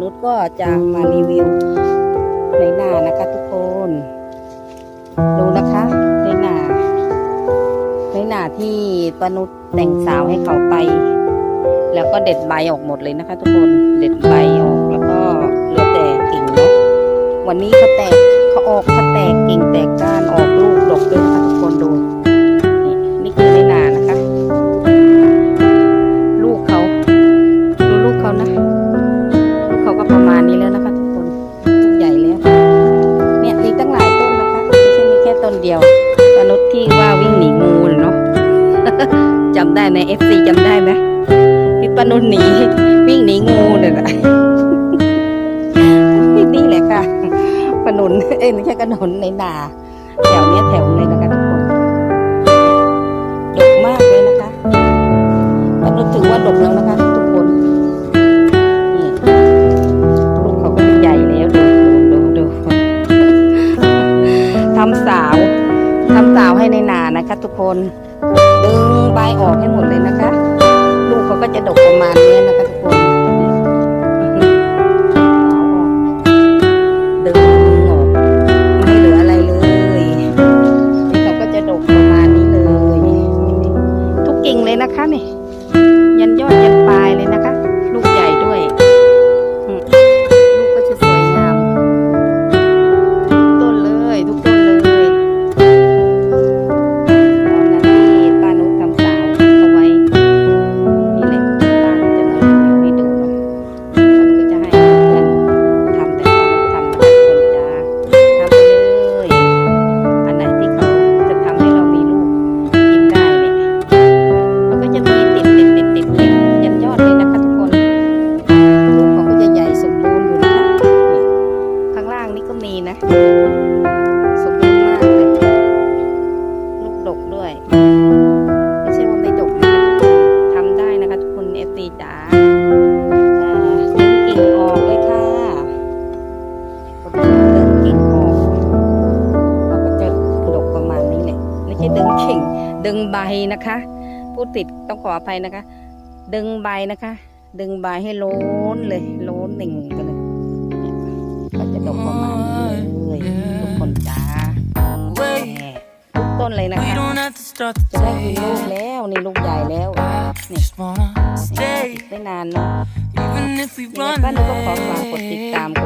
นุชก็จะมารีวิวในหนานะคะทุกคนดูนะคะในหนาในหนาที่ปานุชแต่งสาวให้เขาไป แล้วก็เด็ดใบออกหมดเลยนะคะ ทุกคนเด็ดใบออกแล้วก็เหลือแต่กิ่งเนาะวันนี้เขาแตกเขาออกเขาแตกกิ่งแตกก้านออกลูกดกด้วยนะคะทุกคนดู ที่ว่าวิ่งหนีงูเลยเนาะจำได้ในเอฟซีจำได้ไหมที่ปนุษย์หนีวิ่งหนีงูเนี่ยแหละนี่แหละค่ะปนุนเอ้ไม่ใช่กระนนในนาแถวเนี้ยแถวเลยนะคะทุกคนดกมากเลยนะคะปนุษถือว่าดกแล้วนะคะ นะคะ ทุกคนดึงใบออกให้หมดเลยนะคะ ลูกเขาก็จะดกประมาณนี้นะคะทุกคน สมบูรณ์มากเลยลูกดกด้วย ไม่ใช่ว่าไม่ดกนะคะทำได้นะคะทุกคนเอฟซีจ๋าดึงกิ่งออกเลยค่ะดึงกิ่งออกเราก็จะดกประมาณนี้แหละไม่ใช่ดึงกิ่ง ดึงใบนะคะพูดติดต้องขออภัยนะคะ ดึงใบนะคะดึงใบให้โล้นเลยโล้นหนึ่งไปเลยเนี่ยก็จะดกประมาณ ทุกคนจ้าแหม่ทุกต้นเลยนะ We คะ don't have to start จะ the ได้มี day. ลูกแล้วนี่ลูกใหญ่แล้ว I นี่ just wanna stay, ไม่นานเนาะ even if we ยังไง run ป้าหนูก็ขอ late. ฝากกดติดตามกด